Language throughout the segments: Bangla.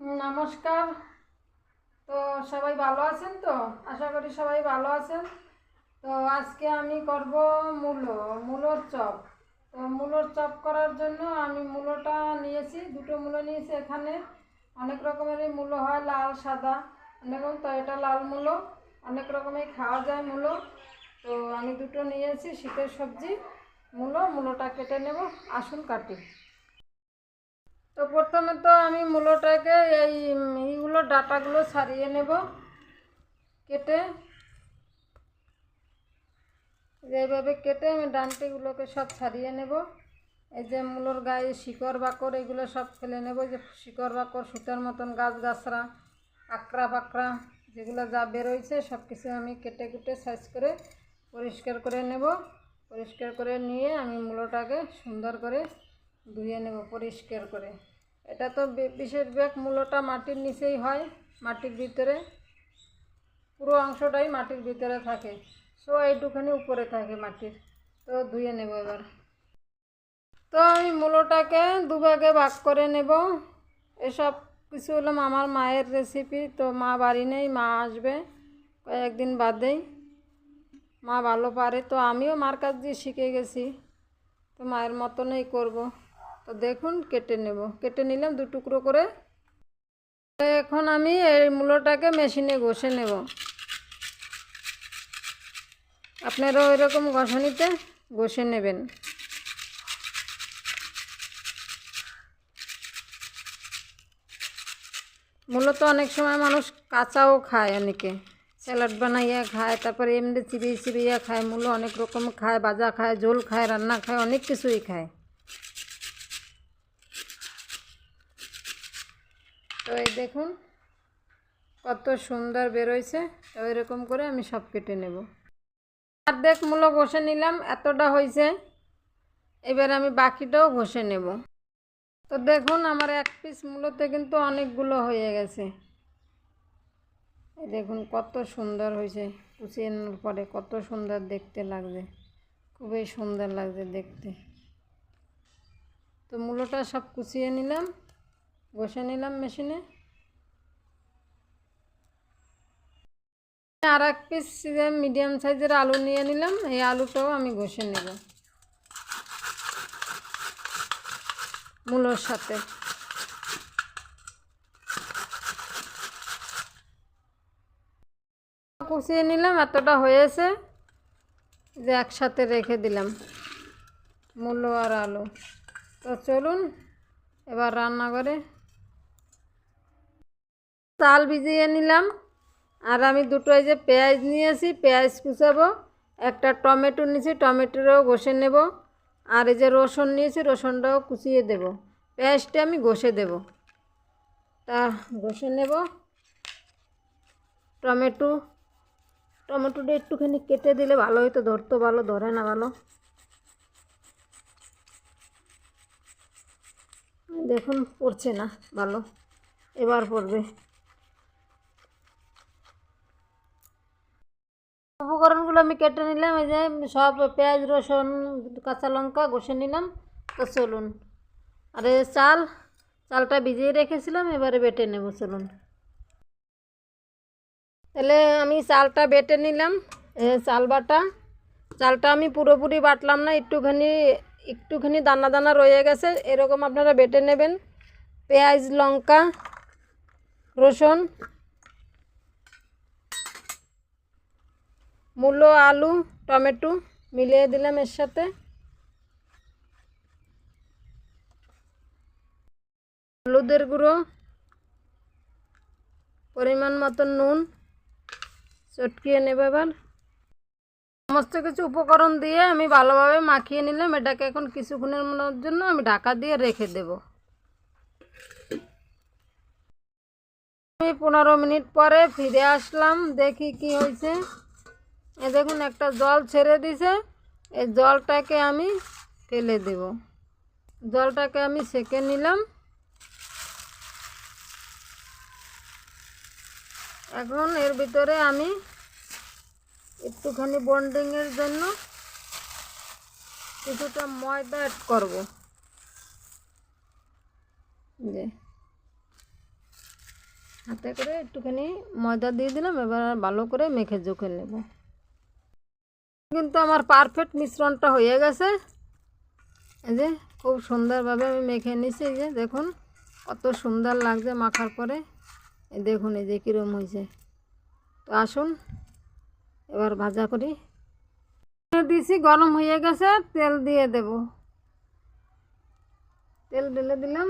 নমস্কার। তো সবাই ভালো আছেন তো? আশা করি সবাই ভালো আছেন। তো আজকে আমি করব মূলো, মূলোর চপ। তো মূলোর চপ করার জন্য আমি মূলোটা নিয়েছি, দুটো মূলো নিয়েছি এখানে। অনেক রকমেরই মূলো হয়, লাল, সাদা। অনেক তো এটা লাল মূলো, অনেক রকমের খাওয়া যায় মূলো। তো আমি দুটো নিয়েছি, শীতের সবজি। মূলো, মূলোটা কেটে নেব আসুন কাটি। তো প্রথমে তো আমি মূলোটাকে এই উম, এইগুলো ডাটাগুলো সারিয়ে নেব কেটে। এইভাবে কেটে আমি ডান্টিগুলোকে সব ছাড়িয়ে নেব। এই যে মূলোর গায়ে শিকড় বাকড় এগুলো সব ফেলে নেব। যে শিকড় বাকড় সুতার মতন গাছ গাছরা আকড়া পাকড়া যেগুলো যা বেরোইছে সব কিছু আমি কেটে কুটে সাইজ করে পরিষ্কার করে নেব। পরিষ্কার করে নিয়ে আমি মূলোটাকে সুন্দর করে ধুয়ে নেব পরিষ্কার করে। এটা তো বেশিরভাগ মূলোটা মাটির নিচেই হয়, মাটির ভিতরে। পুরো অংশটাই মাটির ভিতরে থাকে। সো, এইটুখানি উপরে থাকে মাটির। তো, ধুয়ে নেব এবার। তো, আমি মূলোটাকে দুভাগে ভাগ করে নেব। এসব কিছু হলো আমার মায়ের রেসিপি তো, মা বাড়ি নেই, মা আসবে কয়েকদিন বাদেই। মা ভালো পারে। তো, আমিও মার কাছ দিয়ে শিখে গেছি। তো, মায়ের মতনই করব। তো দেখুন, কেটে নেব। কেটে নিলাম দু টুকরো করে। এখন আমি এই মূলোটাকে মেশিনে ঘষে নেব। আপনারা ওই রকম ঘষানিতে ঘষে নেবেন। মূলত অনেক সময় মানুষ কাঁচাও খায় অনেকে। স্যালাড বানাইয়া খায়, তারপরে এমনি চিবিয়ে চিবিয়ে খায়, মূলো অনেক রকম খায় বাজা খায়, ঝোল খায়, রান্না খায়, অনেক কিছুই খায়। তো এই দেখুন, কত সুন্দর বেরোইছে। তো এরকম করে আমি সব কেটে নেব। মূলো ঘষে নিলাম, এতটা হয়েছে এবার আমি বাকিটাও ঘষে নেব। তো দেখুন, আমার এক পিস মূলোতে কিন্তু অনেকগুলো হয়ে গেছে। দেখুন, কত সুন্দর হয়েছে কুচিয়ে নেওয়ার পরে কত সুন্দর দেখতে লাগছে। খুবই সুন্দর লাগছে দেখতে। তো মূলোটা সব কুচিয়ে নিলাম। ঘষে নিলাম মেশিনে। আর এক পিস মিডিয়াম সাইজের আলু নিয়ে নিলাম, এই আলুটাও আমি ঘষে নেব। মূলোর সাথে। কুচিয়ে নিলাম, এতটা হয়েছে যে একসাথে রেখে দিলাম, মূলো আর আলু। তো চলুন, এবার রান্না করে চাল ভিজিয়ে নিলাম। আর আমি দুটো এই যে পেঁয়াজ নিয়ে নিয়েছি, পেঁয়াজ কুচাবো, একটা টমেটো নিয়েছি, টমেটোটাও ঘষে নেব। আর এই যে রসুন নিয়েছি, রসুনটাও কুচিয়ে দেব। পেঁয়াজটা আমি ঘষে দেব। তা ঘষে নেব। টমেটো, টমেটোটা একটুখানি কেটে দিলে ভালো হতো ধরতো ভালো, ধরে না ভালো। দেখুন, পড়ছে না, ভালো। এবার পড়বে। উপকরণগুলো আমি কেটে নিলাম, এই যে সব পেঁয়াজ, রসুন, কাঁচা লঙ্কা ঘষে নিলাম। তো চলুন, আর এই চাল, চালটা ভিজিয়ে রেখেছিলাম, এবারে বেটে নেব, চলুন। তাহলে আমি চালটা বেটে নিলাম চাল বাটা। চালটা আমি পুরোপুরি বাটলাম না, একটুখানি একটুখানি দানা দানা রয়ে গেছে, এরকম আপনারা বেটে নেবেন। পেঁয়াজ, লঙ্কা, রসুন মূলো, আলু, টমেটো মিলিয়ে দিলাম এর সাথে। হলুদের গুঁড়ো, পরিমাণ মতো নুন, চটকিয়ে নেবে এবার। সমস্ত কিছু উপকরণ দিয়ে আমি ভালোভাবে মাখিয়ে নিলাম। এটাকে এখন কিছুক্ষণের জন্য আমি ঢাকা দিয়ে রেখে দেব। আমি পনেরো মিনিট পরে ফিরে আসলাম। দেখি কি হয়েছে। এ দেখুন, একটা জল ছেড়ে দিছে। এই জলটাকে আমি ফেলে দেব। জলটাকে আমি সেকে নিলাম। এখন এর ভিতরে আমি একটুখানি বন্ডিংয়ের জন্য কিছুটা ময়দা অ্যাড করব। যে হাতে করে একটুখানি ময়দা দিয়ে দিলাম, এবার ভালো করে মেখে জোখে নেব। কিন্তু আমার পারফেক্ট মিশ্রণটা হয়ে গেছে। এই যে খুব সুন্দরভাবে আমি মেখে নিছি যে, দেখুন কত সুন্দর লাগছে মাখার পরে। দেখুন, এই যে কীরকম হয়েছে। তো আসুন, এবার ভাজা করি। দিছি গরম হয়ে গেছে, তেল দিয়ে দেব। তেল ঢেলে দিলাম।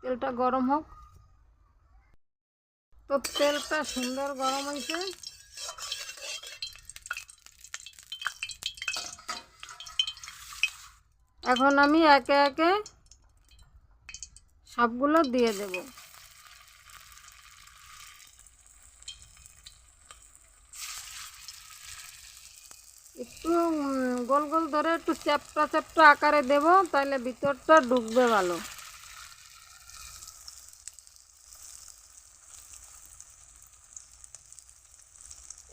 তেলটা গরম হোক। তো তেলটা সুন্দর গরম হয়েছে। এখন আমি একে একে সবগুলো দিয়ে দেব। একটু গোল গোল ধরে একটু চ্যাপটা চ্যাপটা আকারে দেব তাহলে ভিতরটা ঢুকবে ভালো।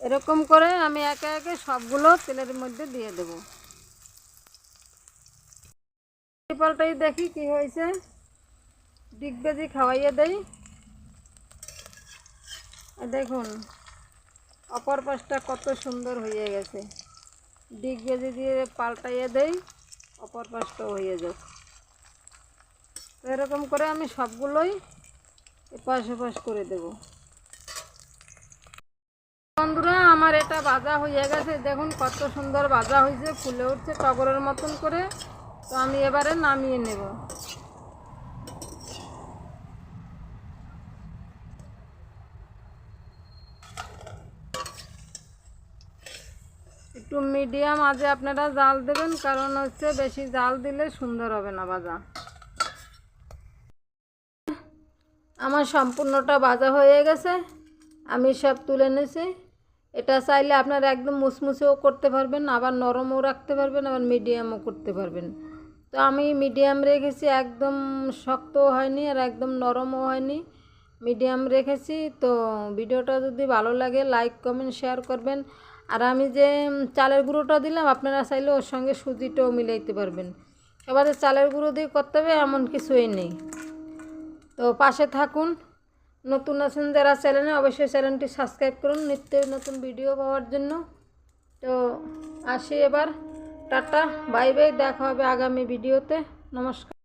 এরকম করে আমি একে একে সবগুলো তেলের মধ্যে দিয়ে দেব। পাল্টাই দেখি কি হয়েছে। ডিগবেজি খাওয়াইয়ে দেই। দেখুন, অপর পাশটা কত সুন্দর হয়ে গেছে। ডিগবেজি দিয়ে পাল্টাইয়ে দেই, অপর পাশটা হয়ে যাক। এরকম করে আমি সবগুলোই এপাশ ওপাশ করে দেবো। বন্ধুরা, আমার এটা ভাজা হয়ে গেছে। দেখুন কত সুন্দর ভাজা হয়েছে ফুলে উঠছে টগরের মতন করে। তো আমি এবারে নামিয়ে নেব। একটু মিডিয়াম আজে আপনারা জাল দেবেন, কারণ হচ্ছে বেশি জাল দিলে সুন্দর হবে না ভাজা। আমার সম্পূর্ণটা ভাজা হয়ে গেছে, আমি সব তুলে নিয়েছি এটা চাইলে আপনারা একদম মুসমুসেও করতে পারবেন, আবার নরমও রাখতে পারবেন, আবার মিডিয়ামও করতে পারবেন। তো আমি মিডিয়াম রেখেছি, একদম শক্তও হয়নি আর একদম নরমও হয়নি। মিডিয়াম রেখেছি, তো ভিডিওটা যদি ভালো লাগে লাইক কমেন্ট শেয়ার করবেন। আর আমি যে চালের গুঁড়োটা দিলাম, আপনারা চাইলে ওর সঙ্গে সুজিটাও মিলাইতে পারবেন। এবারে চালের গুঁড়ো দিয়ে করতে হবে, এমন কিছুই নেই। তো পাশে থাকুন। নতুন আছেন যারা চ্যানেলে, অবশ্যই চ্যানেলটি সাবস্ক্রাইব করুন। নিত্য নতুন ভিডিও পাওয়ার জন্য। তো আসি এবার। টাটা বাই বাই দেখা হবে আগামী ভিডিওতে নমস্কার।